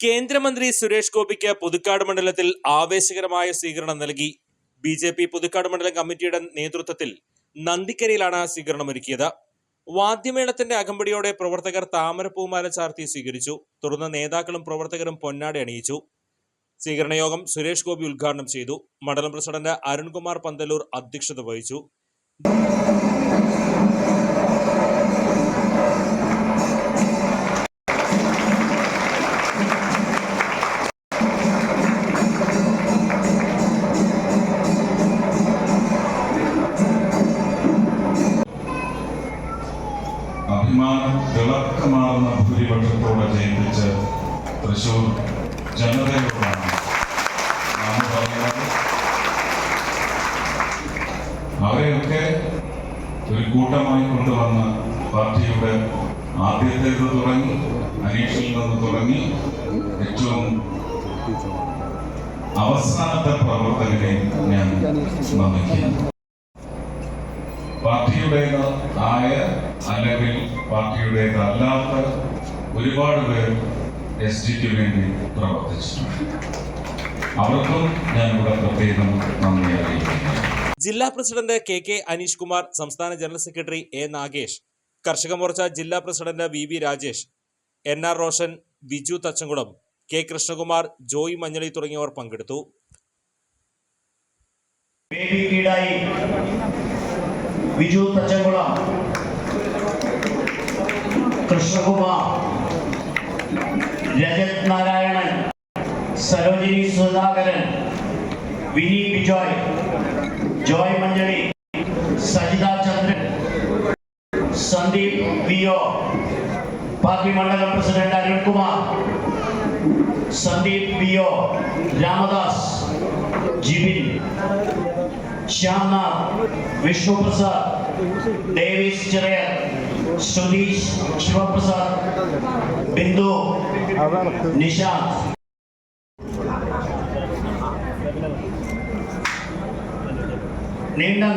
കേന്ദ്രമന്ത്രി സുരേഷ് ഗോപിക്ക് പുതുക്കാട് മണ്ഡലത്തിൽ ആവേശകരമായ സ്വീകരണം നൽകി. ബി ജെ പി പുതുക്കാട് മണ്ഡലം കമ്മിറ്റിയുടെ നേതൃത്വത്തിൽ നന്ദിക്കരയിലാണ് സ്വീകരണം ഒരുക്കിയത് വാദ്യമേളത്തിന്റെ അകമ്പടിയോടെ പ്രവർത്തകർ താമരപ്പൂമാല ചാർത്തി സ്വീകരിച്ചു. തുടർന്ന് നേതാക്കളും പ്രവർത്തകരും പൊന്നാടി അണിയിച്ചു. സ്വീകരണ യോഗം സുരേഷ് ഗോപി ഉദ്ഘാടനം ചെയ്തു. മണ്ഡലം പ്രസിഡന്റ് അരുൺകുമാർ പന്തലൂർ അധ്യക്ഷത വഹിച്ചു. അഭിമാനം തിളക്കമാർന്ന ഭൂരിപക്ഷത്തോടെ ജയിപ്പിച്ച് തൃശൂർ ജനതയോടാണ് അവരെയൊക്കെ ഒരു കൂട്ടമായി കൊണ്ടുവന്ന പാർട്ടിയുടെ ആദ്യത്തേത് തുടങ്ങി അനീഷിൽ നിന്ന് തുടങ്ങി ഏറ്റവും അവസാനത്തെ പ്രവർത്തകരെ ഞാൻ നമിക്കുന്നു. അല്ലെങ്കിൽ പാർട്ടിയുടേത് അല്ലാത്ത ഒരുപാട് പേർ എസ് ജിക്ക് വേണ്ടി പ്രവർത്തിച്ചിട്ടുണ്ട്. അവർക്കും ഞാൻ ഇവിടെ പ്രത്യേകം നന്ദി അറിയിക്കുന്നു. ജില്ലാ president K K Aneesh Kumar സംസ്ഥാന ജനറൽ സെക്രട്ടറി എ നാഗേഷ് കർഷക മോർച്ച ജില്ലാ president V V Rajesh N R Roshan Biju Thachankulam K Krishnakumar Joy Manjali തുടങ്ങിയവർ പങ്കെടുത്തു. ബേബി കീടായി വിജു തച്ചങ്കുളം കൃഷ്ണകുമാർ. രജത് നാരായണൻ സരോജിനി സുധാകരൻ വിനി ബിജോയ് ജോയ് മഞ്ജരി സജിത ചന്ദ്രൻ സന്ദീപ് വിയോ പാർട്ടി മണ്ഡലം പ്രസിഡന്റ് അരുൺകുമാർ സന്ദീപ് വിയോ രാമദാസ് ജിബിൻ ശ്യാംനാഥ് വിഷ്ണുപ്രസാദ് ഡേവിസ് ചെറിയർ సుధీష్ శివప్రసాద్ బిందు నిషా. నిండా